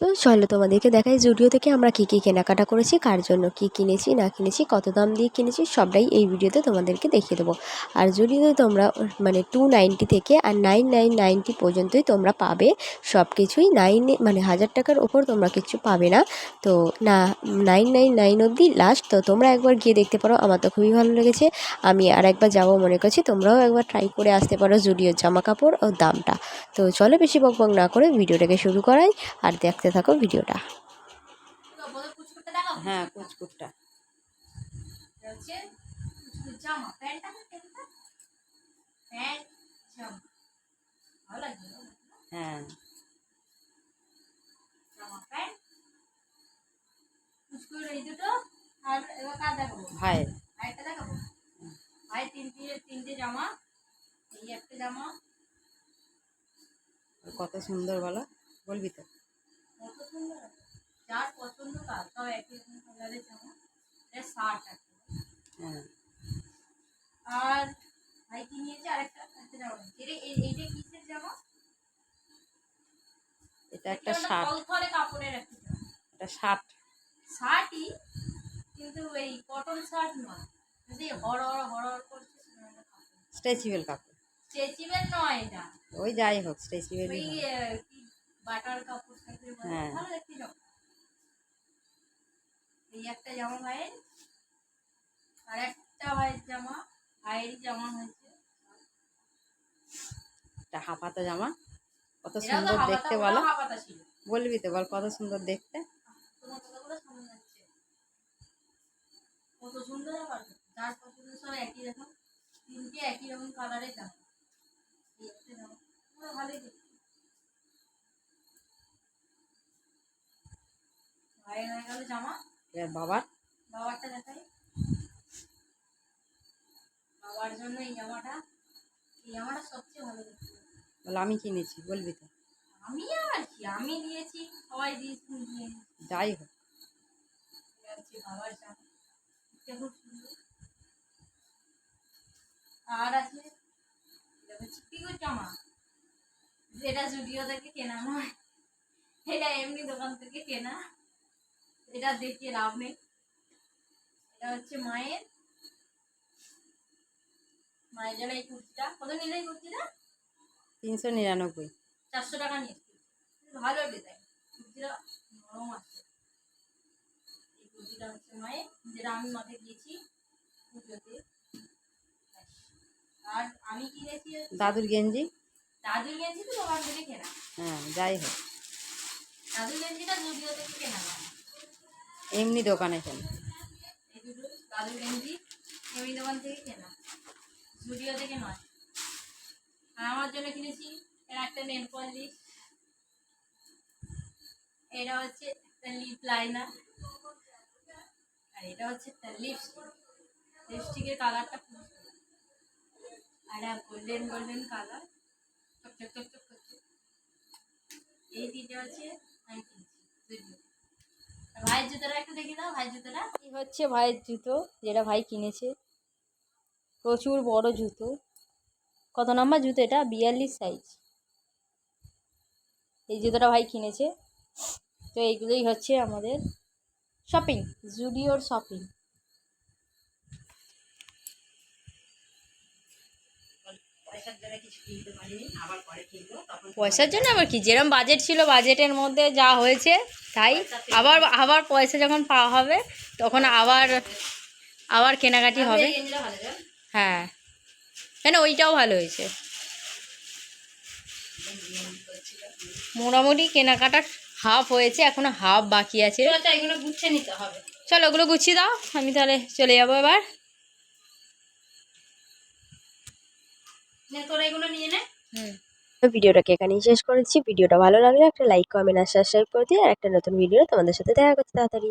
তো চলো তোমাদেরকে দেখাই জুডিও থেকে আমরা কী কী কেনাকাটা করেছি, কার জন্য কী কিনেছি, না কিনেছি, কত দাম দিয়ে কিনেছি, সবটাই এই ভিডিওতে তোমাদেরকে দেখিয়ে দেবো। আর জুডিওতে তোমরা মানে টু নাইনটি থেকে আর নাইন নাইন নাইনটি পর্যন্তই তোমরা পাবে সব কিছুই নাইনে মানে হাজার টাকার ওপর তোমরা কিছু পাবে না। তো না, নাইন নাইন নাইন অবধি লাস্ট তো তোমরা একবার গিয়ে দেখতে পারো, আমার তো খুবই ভালো লেগেছে। আমি আর একবার যাব মনে করছি, তোমরাও একবার ট্রাই করে আসতে পারো জুডিওর জামা কাপড় ও দামটা। তো চলো বেশি বকবক না করে ভিডিওটাকে শুরু করাই, আর দেখতে থাকো ভিডিওটা। হ্যাঁ কুচকুটটা জামা প্যান্টটা প্যান্টটা প্যান্ট জামা। ভালো লাগবে হ্যাঁ। জামা প্যান্ট কুচকুর এই দুটো আর এবার কার দেখাবো? ভাই। ভাইটা দেখাবো? ভাই তিনটে তিনটে জামা এই একটা জামা। কত সুন্দর বলো বলবি তো? যার পছন্দ তার সব একই রকম কালারের জামা এটা শার্ট আছে আর ভাই কি নিয়েছে? আরেকটা? একটা জামা এটা এইটা কিসের জামা? এটা একটা শার্ট থলে কাপড়ের একটা জামা। এটা শার্ট শার্টই কিন্তু এই কটন শার্ট নয়। হর হর হর হর করছে স্ট্রেচেবল কাপড়। স্ট্রেচেবল নয় এটা। ওই যাই হোক স্ট্রেচেবল বাটার কাপড় টাইপের বলে। হ্যাঁ। ভালো দেখতে জামা এই একটা জামা ভাইয়ের আর একটা ভাইয়ের জামা ভাইয়েরই জামা হয়েছে। একটা হাফাতা জামা। কত সুন্দর দেখতে বলো। বলবি তো বল কত সুন্দর দেখতে। তোমার কত সুন্দর যার পছন্দ সব একই রকম। তিনটে একই রকম কালারের জামা। ভালোই দেখতে। হয়ে গেল জামা। এবার বাবার? বাবারটা দেখাই। বাবার জন্য এই জামাটা। এই জামাটা সবচেয়ে ভালো আমি কিনেছি বলবি তো? আমি আর কি? আমি দিয়েছি সবাই দিয়েছি যাই হোক। বাবার জামা। খুব সুন্দর। আর আছে জামা। যেটা জুডিও থেকে কেনা নয় এটা এমনি দোকান থেকে কেনা। এটা দেখিয়ে লাভ নেই। এটা হচ্ছে মায়ের। মায়ের জন্য এই কুর্তিটা। কত নিলে এই কুর্তিটা? তিনশো নিরানব্বই। চারশো টাকা নিয়েছি। ভালো ডিজাইন। কুর্তিটা নরম আছে। এই কুর্তিটা হচ্ছে মায়ের। যেটা আমি মাকে দিয়েছি পুজোতে। আর আমি কিনেছি দাদুর গেঞ্জি। দাদুর গেঞ্জি তো দোকান থেকে কেনা। হ্যাঁ যাই হোক। দাদুর গেঞ্জিটা জুডিও থেকে কেনা এমনি দোকানে কেন? দোকান কেনা থেকে আমার জন্য কিনেছি একটা এটা হচ্ছে একটা লাইনার আর এটা হচ্ছে একটা লিপস্টিক লিপস্টিকের কালারটা খুব। আর গোল্ডেন গোল্ডেন কালার এই তিনটে হচ্ছে ভাইয়ের জুতোটা একটু দেখি দাও, ভাইয়ের জুতোটা। এই হচ্ছে ভাইয়ের জুতো, যেটা ভাই কিনেছে। প্রচুর বড় জুতো। কত নম্বর জুতো এটা? বিয়াল্লিশ সাইজ এই জুতোটা ভাই কিনেছে। তো এইগুলোই হচ্ছে আমাদের শপিং জুডিওর শপিং পয়সার জন্য আবার কি? যেরকম বাজেট ছিল বাজেটের মধ্যে যা হয়েছে তাই? আবার আবার পয়সা যখন পাওয়া হবে তখন আবার আবার কেনাকাটি হবে। হ্যাঁ। কেন ওইটাও ভালো হয়েছে? মোটামুটি কেনাকাটা হাফ হয়েছে এখনও হাফ বাকি আছে। চলো ওগুলো গুছিয়ে দাও আমি তাহলে চলে যাব এবার। ভিডিওটাকে এখানেই শেষ করেছি। ভিডিওটা ভালো লাগলে একটা লাইক কমেন্ট আর সাবস্ক্রাইব করে দিয়ে আর একটা নতুন ভিডিও তোমাদের সাথে দেখা করতে তাড়াতাড়ি।